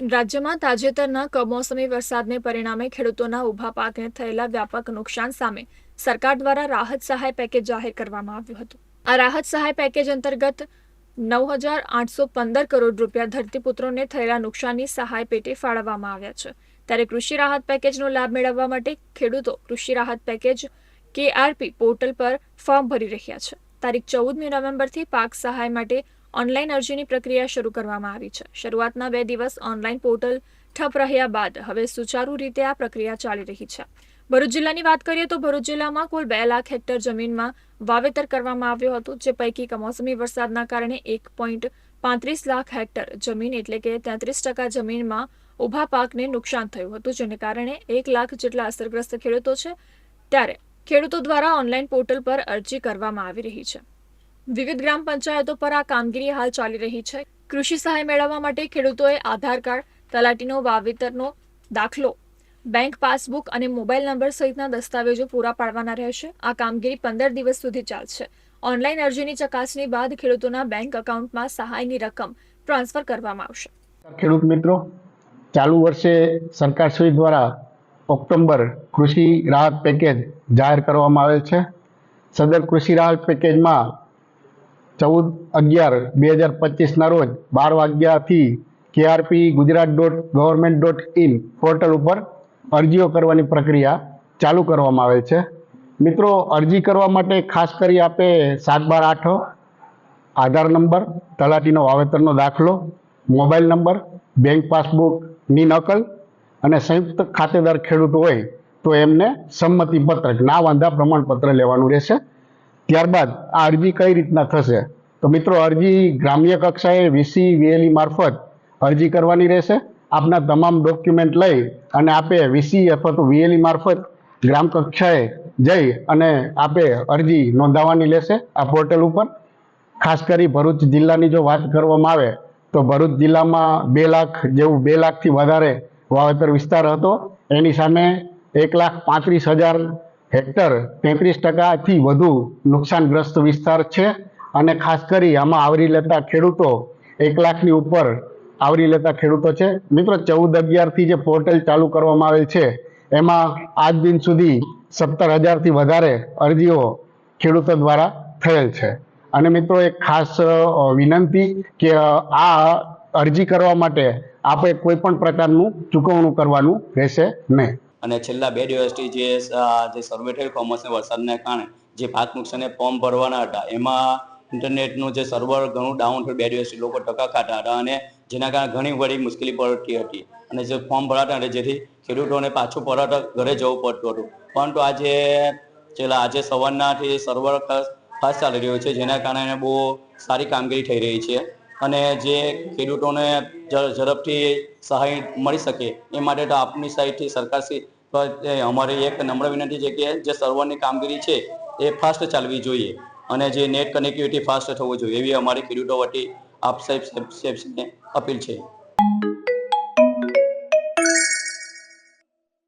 રાજ્યમાં તાજેતરના કમોસમી વરસાદને પરિણામે ખેડૂતોના ઊભા પાકને થયેલા વ્યાપક નુકસાન સામે સરકાર દ્વારા રાહત સહાય પેકેજ જાહેર કરવામાં આવ્યું હતું. આ રાહત સહાય પેકેજ અંતર્ગત નવ હજાર આઠસો પંદર કરોડ રૂપિયા ધરતીપુત્રોને થયેલા નુકસાનની સહાય પેટે ફાળવવામાં આવ્યા છે. ત્યારે કૃષિ રાહત પેકેજનો લાભ મેળવવા માટે ખેડૂતો કૃષિ રાહત પેકેજ કેઆરપી પોર્ટલ પર ફોર્મ ભરી રહ્યા છે. તારીખ ચૌદમી નવેમ્બરથી પાક સહાય માટે ઓનલાઈન અરજીની પ્રક્રિયા શરૂ કરવામાં આવી છે. શરૂઆતના બે દિવસ ઓનલાઈન પોર્ટલ ઠપ રહ્યા બાદ હવે સુચારુ રીતે આ પ્રક્રિયા ચાલી રહી છે. ભરૂચ જિલ્લાની વાત કરીએ તો ભરૂચ જિલ્લામાં કુલ બે લાખ હેક્ટર જમીનમાં વાવેતર કરવામાં આવ્યું હતું, જે પૈકી કમોસમી વરસાદના કારણે એક પોઈન્ટ પાંત્રીસ લાખ હેક્ટર જમીન એટલે કે તેત્રીસ ટકા જમીનમાં ઊભા પાકને નુકસાન થયું હતું, જેને કારણે એક લાખ જેટલા અસરગ્રસ્ત ખેડૂતો છે. ત્યારે ખેડૂતો દ્વારા ઓનલાઈન પોર્ટલ પર અરજી કરવામાં આવી રહી છે. વિવિધ ગ્રામ પંચાયતો પર આ કામગીરી હાલ ચાલી રહી છે. કૃષિ સહાય મેળવવા માટે ખેડૂતોએ આધાર કાર્ડ, તલાટીનો વાવેતરનો દાખલો, બેંક પાસબુક અને મોબાઈલ નંબર સહિતના દસ્તાવેજો પૂરા પાડવાના રહેશે. આ કામગીરી પંદર દિવસ સુધી ચાલશે. ઓનલાઈન અરજીની ચકાસણી બાદ ખેડૂતોના બેંક એકાઉન્ટમાં સહાયની રકમ ટ્રાન્સફર કરવામાં આવશે. ખેડૂત મિત્રો, ચાલુ વર્ષે સરકારશ્રી દ્વારા ઓક્ટોબર કૃષિ રાહત પેકેજ જાહેર કરવામાં આવેલ છે. સદર કૃષિ રાહત પેકેજમાં ચૌદ અગિયાર બે હજાર પચીસના રોજ બાર વાગ્યાથી KRP Gujarat dot government dot in portal ઉપર અરજીઓ કરવાની પ્રક્રિયા ચાલુ કરવામાં આવેલ છે. મિત્રો, અરજી કરવા માટે ખાસ કરી આપે સાત બાર આઠ, આધાર નંબર, તલાટીનો વાવેતરનો દાખલો, મોબાઈલ નંબર, બેંક પાસબુકની નકલ અને સંયુક્ત ખાતેદાર ખેડૂત હોય તો એમને સંમતિ પત્રક ના વાંધા પ્રમાણપત્ર લેવાનું રહેશે. ત્યારબાદ આ અરજી કઈ રીતના થશે? તો મિત્રો, અરજી ગ્રામ્ય કક્ષાએ વીસી વીએલઈ મારફત અરજી કરવાની રહેશે. આપના તમામ ડોક્યુમેન્ટ લઈ અને આપે વીસી અથવા તો વીએલઈ મારફત ગ્રામ કક્ષાએ જઈ અને આપે અરજી નોંધાવવાની લેશે આ પોર્ટલ ઉપર. ખાસ કરી ભરૂચ જિલ્લાની જો વાત કરવામાં આવે, તો ભરૂચ જિલ્લામાં બે લાખ જેવું બે લાખથી વધારે વાવેતર વિસ્તાર હતો. એની સામે એક લાખ પાંત્રીસ હજાર હેક્ટર તેત્રીસ ટકાથી વધુ નુકસાનગ્રસ્ત વિસ્તાર છે અને ખાસ કરી આમાં આવરી લેતા ખેડૂતો એક લાખની ઉપર આવરી લેતા ખેડૂતો છે. મિત્રો, ચૌદ અગિયારથી જે પોર્ટલ ચાલુ કરવામાં આવેલ છે, એમાં આજ દિન સુધી સત્તર હજારથી વધારે અરજીઓ ખેડૂતો દ્વારા થયેલ છે. અને મિત્રો, એક ખાસ વિનંતી કે આ અરજી કરવા માટે આપણે કોઈ પણ પ્રકારનું ચૂકવણું કરવાનું રહેશે નહીં. અને છેલ્લા બે દિવસથી જે જે સર્વે થયું કમોસમી વરસાદને કારણે, જે પાક નુકસાને ફોર્મ ભરવાના હતા, એમાં ઇન્ટરનેટનું જે સર્વર ઘણું ડાઉન થયું બે દિવસથી, લોકો ટકા ખાતા હતા અને જેના કારણે ઘણી બધી મુશ્કેલી પડતી હતી. અને જે ફોર્મ ભરાતા હતા, જેથી ખેડૂતોને પાછું પરત ઘરે જવું પડતું હતું. પરંતુ આજે, છેલ્લા, આજે સવારનાથી સર્વર ફાસ્ટ ચાલી રહ્યું છે, જેના કારણે બહુ સારી કામગીરી થઈ રહી છે. અને જે ખેડૂતોને ઝડપથી સહાય મળી શકે એ માટે તો આપની સાઈડથી સરકારશ્રી અમારી એક નમ્ર વિનંતી છે કે જે સર્વરની કામગીરી છે એ ફાસ્ટ ચાલવી જોઈએ અને જે નેટ કનેક્ટિવિટી ફાસ્ટ થવું જોઈએ એવી અમારી ખેડૂતો વતી આપ સાહેબ અપીલ છે.